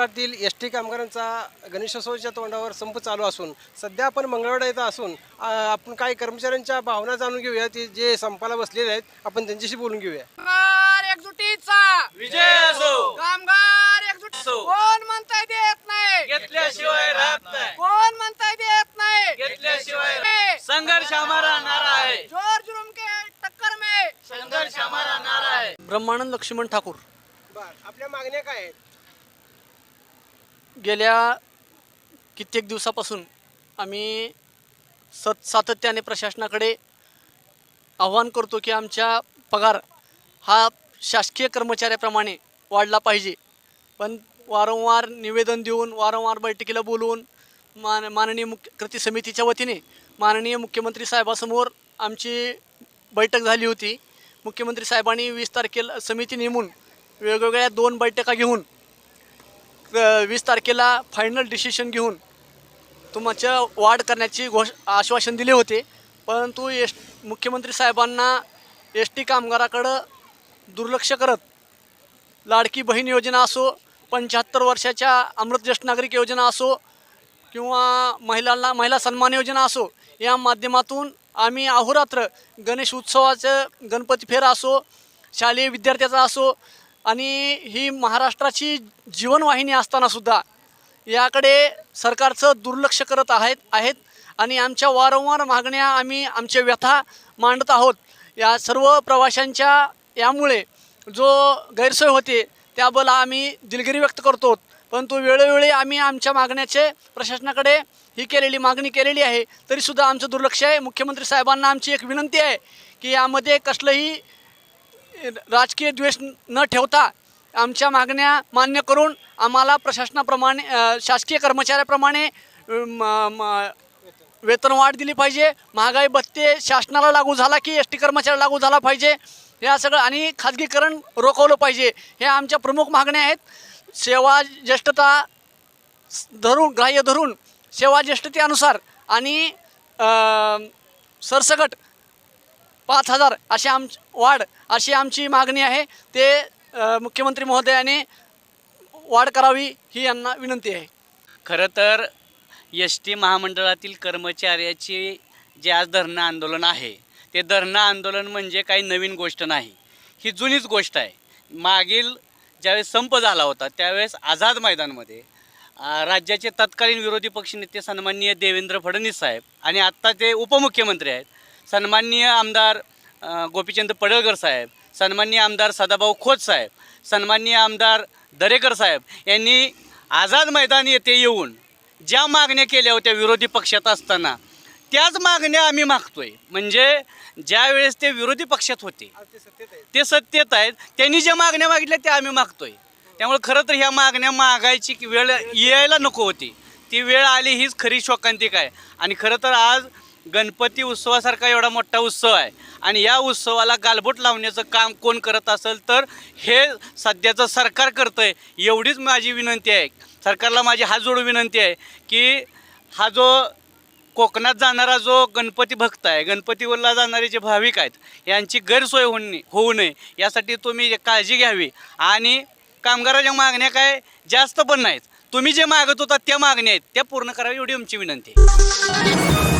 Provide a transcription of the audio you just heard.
महाराष्ट्रातील S T कामगारांचा गणेशोत्सवाच्या तोंडावर संप चालू असून सध्या आपण मंगळवाडा येथे असून आपण काही कर्मचाऱ्यांच्या भावना जाणून घेऊया. ते जे संपाला बसलेले आहेत आपण त्यांच्याशी बोलून घेऊया. कामगार एकजुटीचा. विजय असो. कामगार एकजुट. कोण म्हणताय देत नाही? घेतल्याशिवाय राहत नाही. कोण म्हणताय देत नाही? घेतल्याशिवाय संघर्ष हमारा नारा है जोर जुलूम के टक्कर में. संघर्ष हमारा नारा है ब्रह्मानंद लक्ष्मण ठाकूर. बर आपल्या मागण्या काय आहेत? गेल्या कित्येक दिवसापासून आम्ही सत सातत्याने प्रशासनाकडे आव्हान करतो की आमच्या पगार हा शासकीय कर्मचाऱ्याप्रमाणे वाढला पाहिजे. पण वारंवार निवेदन देऊन वारंवार बैठकीला बोलवून मान माननीय मुख्य कृती समितीच्या वतीने माननीय मुख्यमंत्री साहेबासमोर आमची बैठक झाली होती. मुख्यमंत्री साहेबांनी वीस तारखेला समिती नेमून वेगवेगळ्या दोन बैठका घेऊन वीस तारखेला फायनल डिसिशन घेऊन तुमच्या वाढ करण्याची घोष आश्वासन दिले होते. परंतु एस मुख्यमंत्री साहेबांना एस टी कामगाराकडं दुर्लक्ष करत लाडकी बहीण योजना असो पंच्याहत्तर वर्षाच्या अमृत ज्येष्ठ नागरिक योजना असो किंवा महिलांना महिला सन्मान योजना असो या माध्यमातून आम्ही अहोरात्र गणेश उत्सवाचं गणपती फेरा असो शालेय विद्यार्थ्याचा असो आणि ही महाराष्ट्राची जीवनवाहिनी असतानासुद्धा याकडे सरकारचं दुर्लक्ष करत आहेत आहेत. आणि आमच्या वारंवार मागण्या आम्ही आमच्या व्यथा मांडत आहोत. या सर्व प्रवाशांच्या यामुळे जो गैरसोय होते त्याबद्दल आम्ही दिलगिरी व्यक्त करतो परंतु वेळोवेळी आम्ही आमच्या मागण्याचे प्रशासनाकडे ही केलेली मागणी केलेली आहे. तरीसुद्धा आमचं दुर्लक्ष आहे. मुख्यमंत्री साहेबांना आमची एक विनंती आहे की यामध्ये कसलंही राजकीय द्वेष न ठेवता आमच्या मागण्या मान्य करून आम्हाला प्रशासनाप्रमाणे शासकीय कर्मचाऱ्याप्रमाणे अ, म- वेतनवाढ दिली पाहिजे. महागाई भत्ते शासनाला लागू झाला की एस टी कर्मचाऱ्याला लागू झाला पाहिजे. या सगळं आणि खाजगीकरण रोखवलं पाहिजे. हे आमच्या प्रमुख मागण्या आहेत. सेवा ज्येष्ठता धरून ग्राह्य धरून सेवा ज्येष्ठतेनुसार आणि सरसकट पाच हजार अशी आम वाढ अशी आमची मागणी आहे. ते मुख्यमंत्री महोदयाने वाढ करावी ही यांना विनंती आहे. खरं तर एस टी महामंडळातील कर्मचाऱ्याचे जे आज धरणं आंदोलन आहे ते धरणं आंदोलन म्हणजे काही नवीन गोष्ट नाही. ही जुनीच गोष्ट आहे. मागील ज्यावेळेस संप झाला होता त्यावेळेस आझाद मैदानमध्ये राज्याचे तत्कालीन विरोधी पक्षनेते सन्माननीय देवेंद्र फडणवीस साहेब आणि आत्ता ते उपमुख्यमंत्री आहेत सन्माननीय आमदार गोपीचंद पडळकर साहेब सन्माननीय आमदार सदाभाऊ खोत साहेब सन्माननीय आमदार दरेकर साहेब यांनी आझाद मैदान येथे येऊन ज्या मागण्या केल्या होत्या विरोधी पक्षात असताना त्याच मागण्या आम्ही मागतोय. म्हणजे ज्या वेळेस ते विरोधी पक्षात होते ते सत्तेत आहेत त्यांनी ज्या मागण्या मागितल्या त्या आम्ही मागतोय. त्यामुळे खरं तर ह्या मागण्या मागायची की वेळ यायला नको होती. ती वेळ आली हीच खरी शोकांतिक आहे. आणि खरं तर आज गणपती उत्सवासारखा एवढा मोठा उत्सव आहे. आणि या उत्सवाला गालबोट लावण्याचं काम कोण करत असेल तर हे सध्याचं सरकार करतं आहे एवढीच माझी विनंती आहे. सरकारला माझी हात जोडून विनंती आहे की हा जो कोकणात जाणारा जो गणपती भक्त आहे गणपतीवरला जाणारे जे भाविक आहेत यांची गैरसोय होणे होऊ नये यासाठी तुम्ही काळजी घ्यावी. आणि कामगाराच्या मागण्या काय जास्त पण नाहीत. तुम्ही जे मागत होता त्या मागण्या आहेत त्या पूर्ण करावी एवढी आमची विनंती आहे.